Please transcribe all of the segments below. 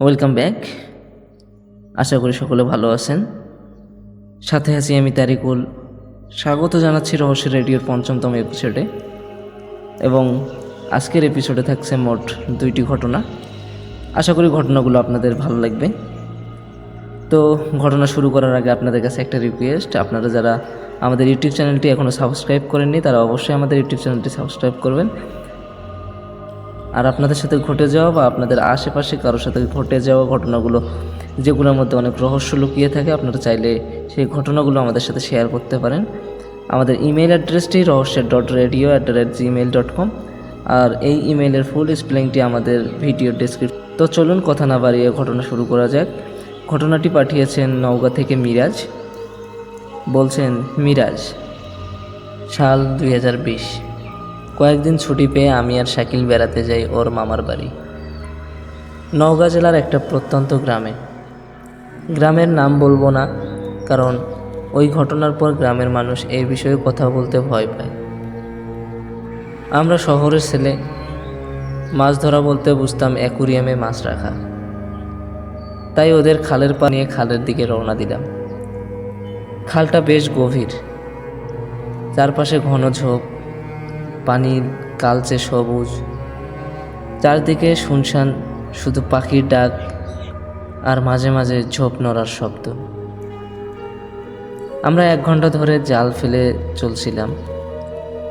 Welcome back আশা করি সকলে ভালো আছেন। সাথে আছি আমি তারিকুল। স্বাগত জানাচ্ছি রহস্য রেডিওর পঞ্চমতম এপিসোডে এবং আজকের এপিসোডে থাকছে মোট দুইটি ঘটনা। আশা করি ঘটনাগুলো আপনাদের ভালো লাগবে। তো ঘটনা শুরু করার আগে আপনাদের কাছে একটা রিকোয়েস্ট আপনারা যারা আমাদের ইউটিউব চ্যানেলটি এখনও সাবস্ক্রাইব করেননি, তারা অবশ্যই আমাদের ইউটিউব চ্যানেলটি সাবস্ক্রাইব করবেন। আর আপনাদের সাথে ঘটে যাওয়া বা আপনাদের আশেপাশে কারোর সাথে ঘটে যাওয়া ঘটনাগুলো, যেগুলোর মধ্যে অনেক রহস্য লুকিয়ে থাকে, আপনারা চাইলে সেই ঘটনাগুলো আমাদের সাথে শেয়ার করতে পারেন। আমাদের ইমেল অ্যাড্রেসটি রহস্যের dot radio at the rate gmail dot com আর এই ইমেলের ফুল স্পেলিংটি আমাদের ভিডিও ডেসক্রিপ তো চলুন কথা না বাড়িয়ে ঘটনা শুরু করা যাক। ঘটনাটি পাঠিয়েছেন নওগাঁ থেকে মিরাজ। বলছেন, মিরাজ, সাল দুই হাজার বিশ। কয়েকদিন ছুটি পেয়ে আমি আর শাকিল বেড়াতে যাই ওর মামার বাড়ি। নওগাঁ জেলার একটা প্রত্যন্ত গ্রামে। গ্রামের নাম বলব না, কারণ ওই ঘটনার পর গ্রামের মানুষ এই বিষয়ে কথা বলতে ভয় পায়। আমরা শহরের ছেলে, মাছ ধরা বলতে বুঝতাম অ্যাকুরিয়ামে মাছ রাখা। তাই ওদের খালের পা নিয়ে খালের দিকে রওনা দিলাম। খালটা বেশ গভীর, চারপাশে ঘন ঝোপ পানির কালচে সবুজ। চারদিকে শুনশান, শুধু পাখির ডাক আর মাঝে মাঝে ঝোপ নড়ার শব্দ। আমরা এক ঘণ্টা ধরে জাল ফেলে চলছিলাম,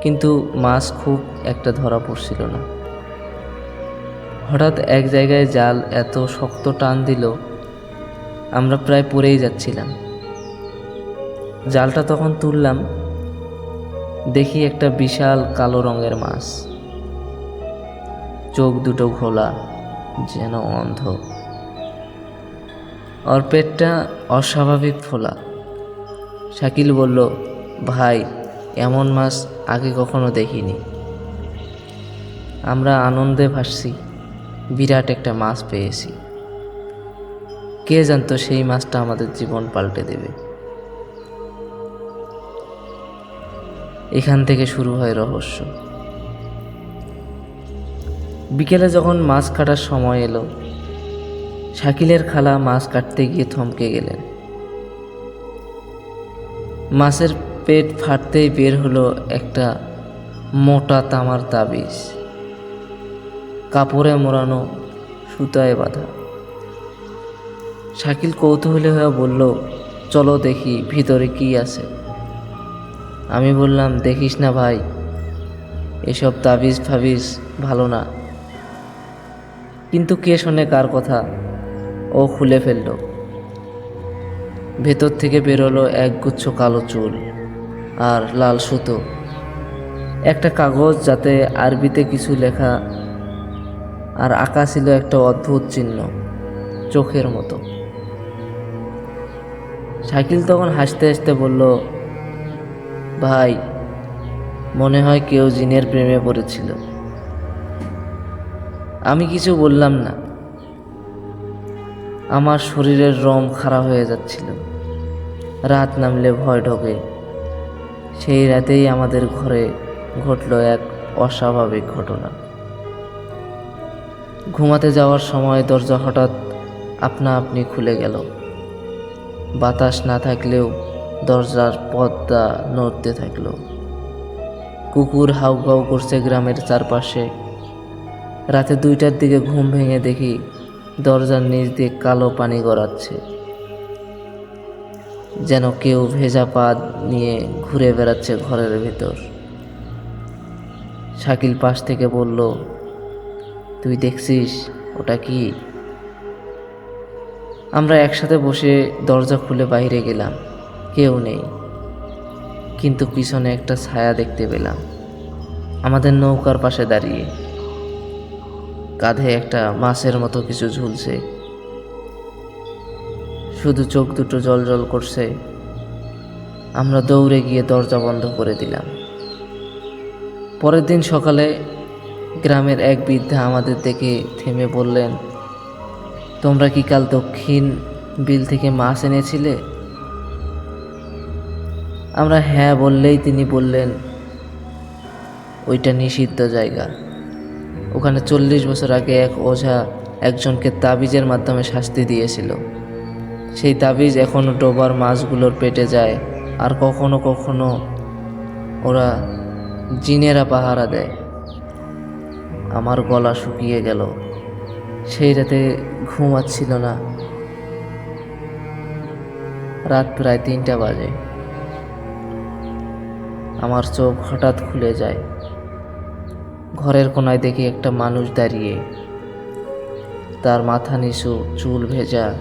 কিন্তু মাছ খুব একটা ধরা পড়ছিল না। হঠাৎ এক জায়গায় জাল এত শক্ত টান দিল, আমরা প্রায় পড়েই যাচ্ছিলাম। জালটা তখন তুললাম দেখি একটা বিশাল কালো রঙের মাছ। চোখ দুটো ঘোলা, যেন অন্ধ। ওর পেটটা অস্বাভাবিক ফোলা। শাকিল বলল, ভাই, এমন মাছ আগে কখনো দেখিনি। আমরা আনন্দে ভাসছি, বিরাট একটা মাছ পেয়েছি। কে জানতো সেই মাছটা আমাদের জীবন পাল্টে দেবে? এখান থেকে শুরু হয় রহস্য। বিকেলে যখন মাছ কাটার সময় এলো, শাকিলের খালা মাছ কাটতে গিয়ে থমকে গেলেন। মাছের পেট ফাটতেই বের হলো একটা মোটা তামার তাবিজ। কাপড়ে মোড়ানো সুতায় বাঁধা। শাকিল কৌতূহলী হয়ে বলল, চলো দেখি ভিতরে কি আছে। আমি বললাম, দেখিস না ভাই, এসব তাবিজ ফাবিজ ভালো না। কিন্তু কে শোনে কার কথা? ও খুলে ফেলল। ভেতর থেকে বেরোলো এক গুচ্ছ কালো চুল আর লাল সুতো। একটা কাগজ যাতে আরবিতে কিছু লেখা আর আঁকা ছিল একটা অদ্ভুত চিহ্ন, চোখের মতো। শাকিল তখন হাসতে হাসতে বলল ভাই, মনে হয় কেউ জিনের প্রেমে পড়েছিল। আমি কিছু বললাম না। আমার শরীরের রম খারাপ হয়ে যাচ্ছিল। রাত নামলে ভয় ঢোকে। সেই রাতেই আমাদের ঘরে ঘটল এক অস্বাভাবিক ঘটনা। ঘুমাতে যাওয়ার সময় দরজা হঠাৎ আপনা আপনি খুলে গেল। বাতাস না থাকলেও দরজার পর্দা নড়তে থাকল। কুকুর হাউগাউ করছে গ্রামের চারপাশে। রাতে দুইটার দিকে ঘুম ভেঙে দেখি দরজার নিচ দিয়ে কালো পানি গড়াচ্ছে। যেন কেউ ভেজা পা নিয়ে ঘুরে বেড়াচ্ছে ঘরের ভেতর। শাকিল পাশ থেকে বলল, তুই দেখছিস ওটা কি? আমরা একসাথে বসে দরজা খুলে বাইরে গেলাম। কেউ নেই। কিন্তু পিছনে একটা ছায়া দেখতে পেলাম। আমাদের নৌকার পাশে দাঁড়িয়ে। কাঁধে একটা মাছের মতো কিছু ঝুলছে। শুধু চোখ দুটো জল জল করছে। আমরা দৌড়ে গিয়ে দরজা বন্ধ করে দিলাম। পরের দিন সকালে গ্রামের এক বৃদ্ধা আমাদের দেখে থেমে বললেন, তোমরা কি কাল দক্ষিণ বিল থেকে মাছ এনেছিলে? আমরা হ্যাঁ বললেই তিনি বললেন, ওইটা নিষিদ্ধ জায়গা। ওখানে চল্লিশ বছর আগে এক ওঝা একজনকে তাবিজের মাধ্যমে শাস্তি দিয়েছিল। সেই তাবিজ এখনও ডোবার মাছগুলোর পেটে যায়, আর কখনো কখনো ওরা জিনেরা পাহারা দেয়। আমার গলা শুকিয়ে গেল। সেই রাতে ঘুমাচ্ছিল না। রাত প্রায় তিনটা বাজে। আমার চোখ হঠাৎ খুলে যায়। ঘরের কোনায় দেখি একটা মানুষ দাঁড়িয়ে। তার মাথা নিচু, চুল ভেজা,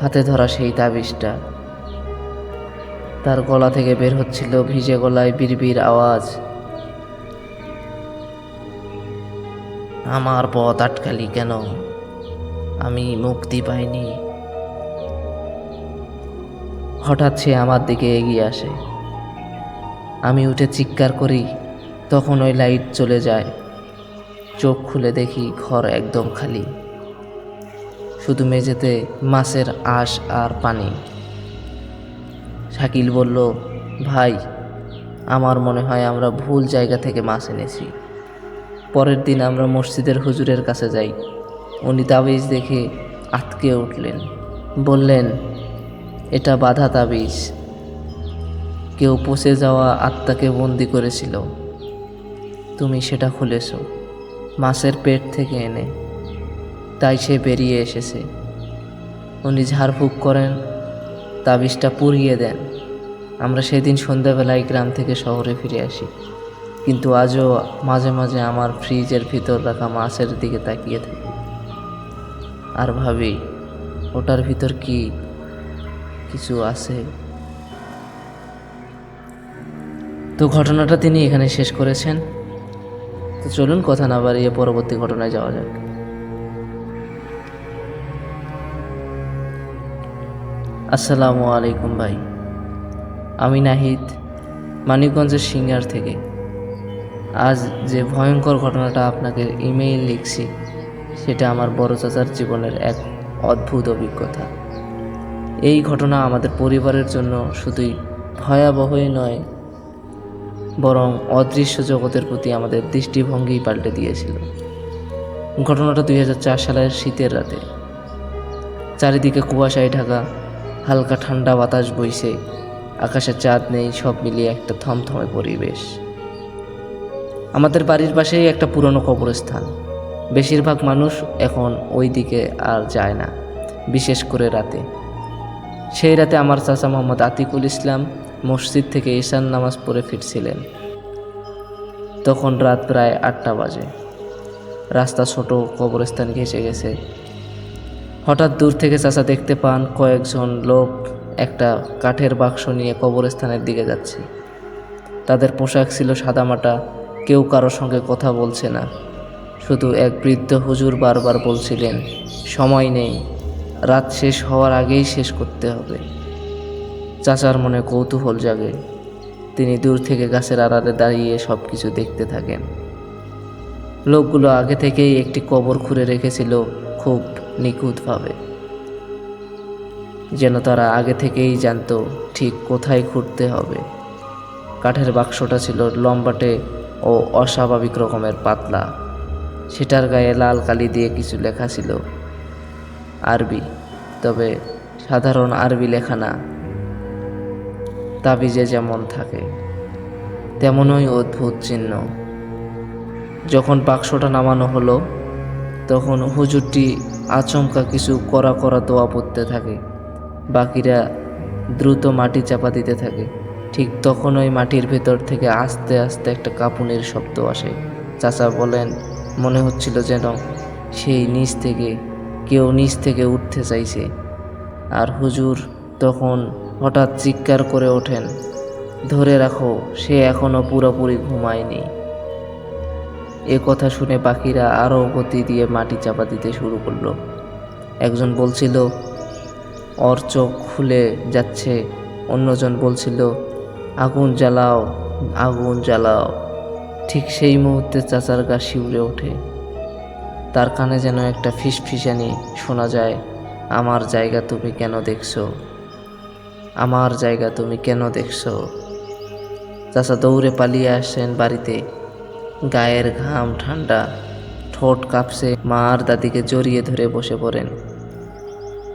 হাতে ধরা সেই তাবিজটা। তার গলা থেকে বের হচ্ছিল ভিজে গলায় বিড়বির আওয়াজ। আমার পথ আটকালি কেন? আমি মুক্তি পাইনি। হঠাৎ সে আমার দিকে এগিয়ে আসে। আমি উঠে চিৎকার করি, তখন ওই লাইট চলে যায়। চোখ খুলে দেখি ঘর একদম খালি। শুধু মেঝেতে মাছের আঁশ আর পানি। শাকিল বলল, ভাই, আমার মনে হয় আমরা ভুল জায়গা থেকে মাছ এনেছি। পরের দিন আমরা মসজিদের হুজুরের কাছে যাই। উনি তাবিজ দেখে আতকে উঠলেন। বললেন, এটা বাধা তাবিজ। কেউ পচে যাওয়া আত্মাকে বন্দি করেছিল। তুমি সেটা খুলেছ, মাছের পেট থেকে এনে। তাই সে বেরিয়ে এসেছে। উনি ঝাড়ফুঁক করেন, তাবিজটা পুড়িয়ে দেন। আমরা সেদিন সন্ধ্যাবেলায় গ্রাম থেকে শহরে ফিরে আসি। কিন্তু আজও মাঝে মাঝে আমার ফ্রিজের ভিতর রাখা মাছের দিকে তাকিয়ে থাকি। আর ভাবি, ওটার ভিতর কি কিছু আছে? তো ঘটনাটা তিনি এখানে শেষ করেছেন। তো চলুন কথা না বাড়িয়ে পরবর্তী ঘটনায় যাওয়া যাক। আসসালামু আলাইকুম ভাই। আমি নাহিদ, মানিকগঞ্জের সিঙ্গার থেকে। আজ যে ভয়ঙ্কর ঘটনাটা আপনাকে ইমেইল লিখছি, সেটা আমার বড় চাচার জীবনের এক অদ্ভুত অভিজ্ঞতা। এই ঘটনা আমাদের পরিবারের জন্য শুধুই ভয়াবহই নয় বরং অদৃশ্য জগতের প্রতি আমাদের দৃষ্টিভঙ্গি পাল্টে দিয়েছিল। ঘটনাটা দুই হাজার চার সালের শীতের রাতে। চারিদিকে কুয়াশায় ঢাকা, হালকা ঠান্ডা বাতাস বইছে, আকাশে চাঁদ নেই, সব মিলিয়ে একটা থমথমে পরিবেশ। আমাদের বাড়ির পাশেই একটা পুরনো কবরস্থান। বেশিরভাগ মানুষ এখন ওই দিকে আর যায় না, বিশেষ করে রাতে। সেই রাতে আমার চাচা মোহাম্মদ আতিকুল ইসলাম মসজিদ থেকে ঈশান নামাজ পড়ে ফিরছিলেন। তখন রাত প্রায় আটটা বাজে। রাস্তা ছোট কবরস্থান ঘেঁষে গেছে। হঠাৎ দূর থেকে চাচা দেখতে পান কয়েকজন লোক একটা কাঠের বাক্স নিয়ে কবরস্থানের দিকে যাচ্ছে। তাদের পোশাক ছিল সাদামাটা, কেউ কারোর সঙ্গে কথা বলছে না। শুধু এক বৃদ্ধ হুজুর বারবার বলছিলেন, সময় নেই, রাত শেষ হওয়ার আগেই শেষ করতে হবে। চাচার মনে কৌতূহল জাগে। তিনি দূর থেকে গাছের আড়ালে দাঁড়িয়ে সব কিছু দেখতে থাকেন। লোকগুলো আগে থেকেই একটি কবর খুঁড়ে রেখেছিল খুব নিখুঁতভাবে। যেন তারা আগে থেকেই জানতো ঠিক কোথায় খুঁড়তে হবে। কাঠের বাক্সটা ছিল লম্বাটে ও অস্বাভাবিক রকমের পাতলা। সেটার গায়ে লাল কালি দিয়ে কিছু লেখা ছিল। আরবি, তবে সাধারণ আরবি লেখা না। তাবিজে যেমন থাকে, তেমনই অদ্ভুত চিহ্ন। যখন বাক্সটা নামানো হলো, তখন হুজুরটি আচমকা কিছু করা করা দোয়া পড়তে থাকে। বাকিরা দ্রুত মাটি চাপা দিতে থাকে। ঠিক তখন ওই মাটির ভেতর থেকে আস্তে আস্তে একটা কাঁপুনির শব্দ আসে। চাচা বলেন, মনে হচ্ছিল যেন সেই নিচ থেকে, কেউ নিচ থেকে উঠতে চাইছে। আর হুজুর তখন হঠাৎ চিৎকার করে ওঠেন। ধরে রাখো, সে এখনও পুরোপুরি ঘুমায়নি। এ কথা শুনে পাখিরা আরও গতি দিয়ে মাটি চাপা দিতে শুরু করল। একজন বলছিল, ওর চোখ খুলে যাচ্ছে। অন্যজন বলছিল, আগুন জ্বালাও আগুন জ্বালাও। ঠিক সেই মুহূর্তে চাচার গা শিউরে ওঠে। তার কানে যেন একটা ফিসফিসানি শোনা যায়, আমার জায়গা তুমি কেন দেখছ? আমার জায়গা তুমি কেন দেখছ? চাচা দৌড়ে পালিয়ে আসেন বাড়িতে। গায়ের ঘাম, ঠান্ডা, ঠোঁট কাঁপছে, মার দাদিকে জড়িয়ে ধরে বসে পড়েন।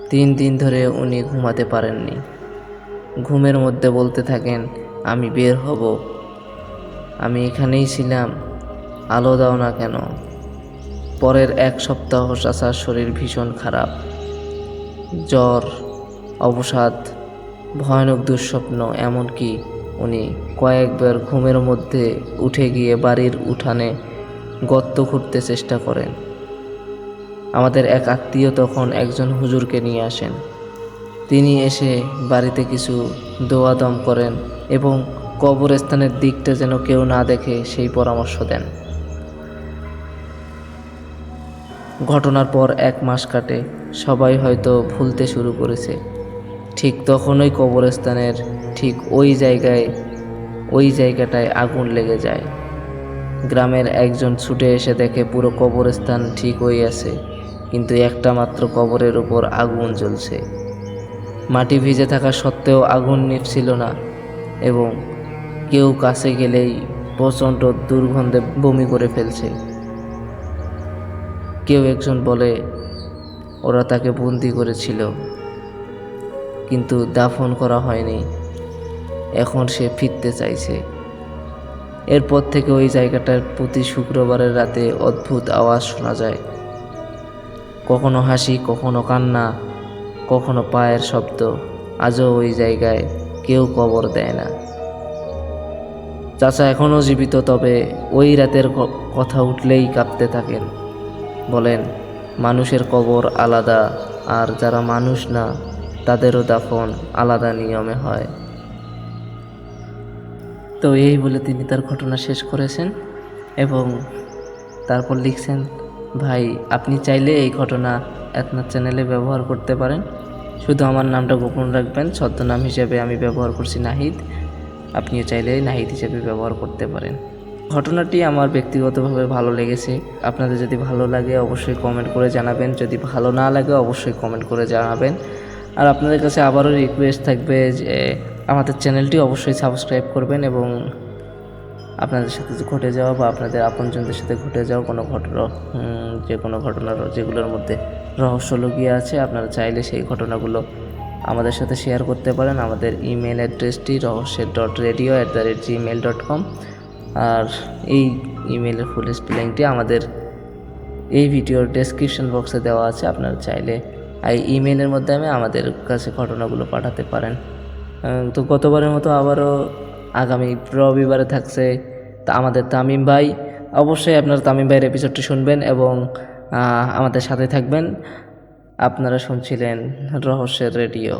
তিন দিন ধরে উনি ঘুমাতে পারেননি। ঘুমের মধ্যে বলতে থাকেন, আমি বের হব। আমি এখানেই ছিলাম। আলো দাও না কেন? পরের এক সপ্তাহ চাচার শরীর ভীষণ খারাপ। জ্বর, অবসাদ ভয়ানক দুঃস্বপ্ন, এমনকি উনি কয়েকবার ঘুমের মধ্যে উঠে গিয়ে বাড়ির উঠানে গর্ত খুঁড়তে চেষ্টা করেন। আমাদের এক আত্মীয় তখন একজন হুজুরকে নিয়ে আসেন। তিনি এসে বাড়িতে কিছু দোয়াদম করেন এবং কবরস্থানের দিকটা যেন কেউ না দেখে সেই পরামর্শ দেন। ঘটনার পর এক মাস কাটে, সবাই হয়তো ভুলতে শুরু করেছে। ঠিক তখনই কবরস্থানের ঠিক ওই জায়গায়, ওই জায়গাটায় আগুন লেগে যায়। গ্রামের একজন ছুটে এসে দেখে পুরো কবরস্থান ঠিক হয়ে আছে, কিন্তু একটা মাত্র কবরের উপর আগুন জ্বলছে। মাটি ভিজে থাকা সত্ত্বেও আগুন নিভছিল না এবং কেউ কাছে গেলেই প্রচণ্ড দুর্গন্ধে বমি করে ফেলছে। কেউ একজন বলে, ওরা তাকে বন্দি করেছিল। কিন্তু দাফন করা হয়নি। এখন সে ফিরতে চাইছে। এরপর থেকে ওই জায়গাটার প্রতি শুক্রবারের রাতে অদ্ভুত আওয়াজ শোনা যায়। কখনো হাসি, কখনো কান্না, কখনো পায়ের শব্দ। আজও ওই জায়গায় কেউ কবর দেয় না। চাচা এখনও জীবিত, তবে ওই রাতের কথা উঠলেই কাঁপতে থাকেন। বলেন, মানুষের কবর আলাদা, আর যারা মানুষ না তাদেরও দাফন আলাদা নিয়মে হয়। তো এই বলে তিনি তার ঘটনা শেষ করেছেন এবং তারপর লিখছেন, ভাই, আপনি চাইলে এই ঘটনা আপনার চ্যানেলে ব্যবহার করতে পারেন। শুধু আমার নামটা গোপন রাখবেন, ছদ্মনাম হিসেবে আমি ব্যবহার করছি নাহিদ। আপনিও চাইলে নাহিদ হিসেবে ব্যবহার করতে পারেন। ঘটনাটি আমার ব্যক্তিগতভাবে ভালো লেগেছে। আপনাদের যদি ভালো লাগে, অবশ্যই কমেন্ট করে জানাবেন। যদি ভালো না লাগে, অবশ্যই কমেন্ট করে জানাবেন। আর আপনাদের কাছে আবারও রিকোয়েস্ট থাকবে যে আমাদের চ্যানেলটি অবশ্যই সাবস্ক্রাইব করবেন এবং আপনাদের সাথে ঘটে যাওয়া বা আপনাদের আপনজনদের সাথে ঘটে যাওয়া কোনো ঘটনা যে কোনো ঘটনার, যেগুলোর মধ্যে রহস্য লুকিয়ে আছে, আপনারা চাইলে সেই ঘটনাগুলো আমাদের সাথে শেয়ার করতে পারেন। আমাদের ইমেল অ্যাড্রেসটি রহস্যের dot radio at the rate gmail dot com আর এই ইমেলের ফুল স্পেলিংটি আমাদের এই ভিডিওর ডেসক্রিপশন বক্সে দেওয়া আছে। আপনারা চাইলে এই ইমেলের মাধ্যমে আমাদের কাছে ঘটনাগুলো পাঠাতে পারেন। তো গতবারের মতো আবারও আগামী রবিবারে থাকছে তা আমাদের তামিম ভাই। অবশ্যই আপনারা তামিম ভাইয়ের এপিসোডটি শুনবেন এবং আমাদের সাথে থাকবেন। আপনারা শুনছিলেন রহস্যের রেডিও।